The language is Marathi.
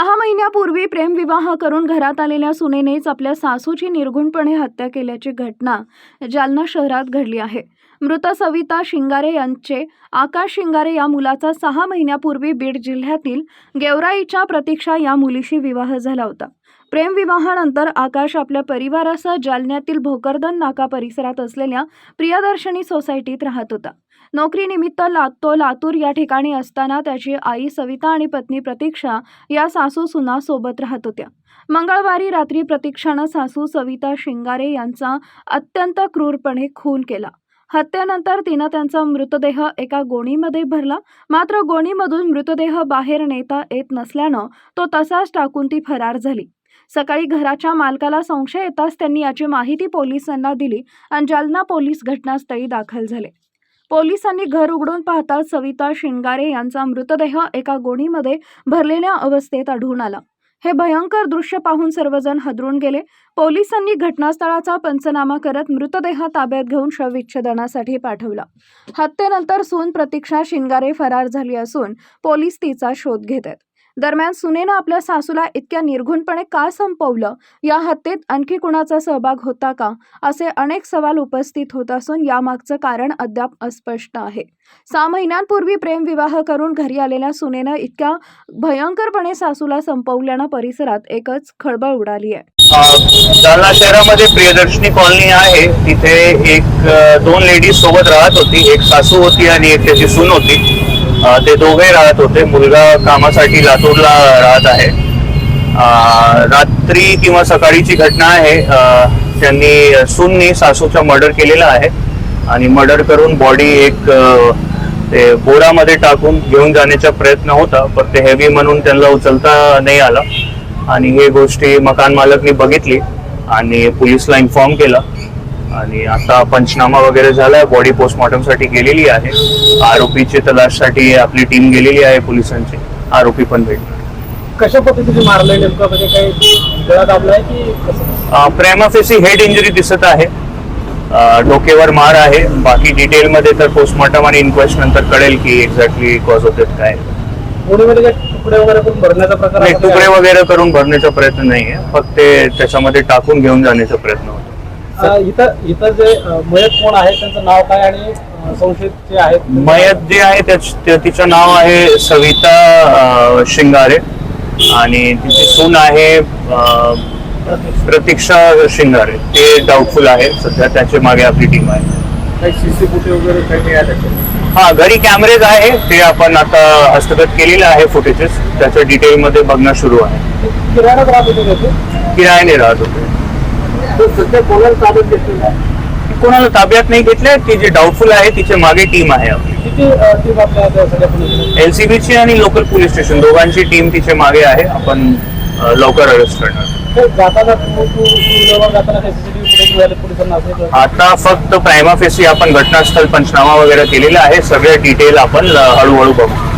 सहा महिन्यापूर्वी प्रेमविवाह करून घरात आलेल्या सुनेनेच आपल्या सासूची निर्गुणपणे हत्या केल्याची घटना जालना शहरात घडली आहे. मृत सविता शिंगारे यांचे आकाश शिंगारे या मुलाचा सहा महिन्यापूर्वी बीड जिल्ह्यातील गेवराईच्या प्रतीक्षा या मुलीशी विवाह झाला होता. प्रेमविवाहानंतर आकाश आपल्या परिवारासह जालन्यातील भोकरदन नाका परिसरात असलेल्या प्रियदर्शनी सोसायटीत राहत होता. नोकरीनिमित्त ला तो लातूर या ठिकाणी असताना त्याची आई सविता आणि पत्नी प्रतीक्षा या सासू सुना सोबत राहत होत्या. मंगळवारी रात्री प्रतीक्षानं सासू सविता शिंगारे यांचा अत्यंत क्रूरपणे खून केला. हत्येनंतर तिनं त्यांचा मृतदेह एका गोणीमध्ये भरला. मात्र गोणीमधून मृतदेह बाहेर नेता येत नसल्यानं तो तसाच टाकून ती फरार झाली. सकाळी घराच्या मालकाला संशय येताच त्यांनी याची माहिती पोलिसांना दिली आणि जालना पोलीस घटनास्थळी दाखल झाले. पोलिसांनी घर उघडून पाहता सविता शिंगारे यांचा मृतदेह एका गोणीमध्ये भरलेल्या अवस्थेत आढळून आला. हे भयंकर दृश्य पाहून सर्वजण हदरून गेले. पोलिसांनी घटनास्थळाचा पंचनामा करत मृतदेह ताब्यात घेऊन शवविच्छेदनासाठी पाठवला. हत्येनंतर सून प्रतीक्षा शिंगारे फरार झाली असून पोलीस तिचा शोध घेत आहेत. दरम्यान सुनेनं आपल्या सासूला इतक्या निर्घुणपणे का संपवलं? या हत्येत आणखी कुणाचा सहभाग होता का? असे अनेक सवाल उपस्थित होत असून यामागचं कारण अद्याप अस्पष्ट आहे. सहा महिन्यांपूर्वी प्रेमविवाह करून घरी आलेल्या सुनेनं इतक्या भयंकरपणे सासूला संपवल्यानं परिसरात एकच खळबळ उडाली आहे. जालना शहरामध्ये प्रियदर्शनी कॉलनी आहे. तिथे एक दोन लेडीज सोबत राहत होती. एक सासू होती आणि एक त्याची सून होती. ते दोघे राहत होते. मुलगा कामासाठी लातूरला राहत आहे. रात्री किंवा सकाळीची घटना आहे. त्यांनी सूननी सासूचा मर्डर केलेला आहे आणि मर्डर करून बॉडी एक ते बोरामध्ये टाकून घेऊन जाण्याचा प्रयत्न होता पण ते हेवी म्हणून त्यांना उचलता नाही आला. आणि हे गोष्टी मकान मालकनी बघितली आणि पोलिसला इन्फॉर्म केला. आणि आता पंचनामा वगैरे झालाय बॉडी पोस्टमॉर्टमसाठी गेलेली आहे. आरोपीची तलाशसाठी आपली टीम गेलेली आहे पोलिसांची. आरोपी पण भेटला कशा पद्धतीने मारलंय नेमकं? म्हणजे काही गळा दाबलाय की कसं? प्रेमाफेसी हेड इंजुरी दिसत आहे. अ, डोकेवर मार आहे. बाकी डिटेल मध्ये तर पोस्टमॉर्टम आणि इन्क्वेस्ट नंतर कळेल की एक्झॅक्टली कॉज होते काय कोणीमध्ये काही तुकडे वगैरे पण भरण्याचा प्रकार नाही तुकडे आहे? वगैरे करून भरण्याचा प्रयत्न नाहीये. फक्त ते त्याच्यामध्ये टाकून घेऊन जाण्याचा प्रयत्न होता. इथं इथं जे मयत कोण आहे त्यांचं नाव काय आणि संशयित जे आहेत मयत जे आहे तिचं नाव आहे सविता शिंगारे. आणि तिची सून आहे प्रतीक्षा शिंगारे. ते डाऊटफुल आहे सध्या त्याच्यामागे आपली टीम आहे. काही सीसी फुटे वगैरे काही मिळाले हा घरी कॅमेरेज आहे ते आपण आता हस्तगत केलेले आहे फुटेजेस त्याच्या डिटेल मध्ये बघणं सुरू आहे. किराणाच राहत होते किरायाने राहत होते. सध्या कोणाला ताब्यात घेतलेलं आहे कोणाला ताब्यात नाही घेतलंय ती जी डाऊटफुल आहे तिच्यामागे टीम आहे. आपली किती टीम आपल्या त्या सगळ्या पोलीस एलसीबीची आणि लोकल पोलीस स्टेशन दोघांची टीम तिच्यामागे आहे. आपण अ, लवकर अरेस्ट करणार. जाताना तू तू टू जाताना काही सीसीटीव्ही फुटेज मिळाले पोलिसांना असं आता फक्त प्रायमा फेसी आपण घटनास्थळ पंचनामा वगैरे केलेला आहे. सगळे डिटेल आपण ल- हळूहळू बघू.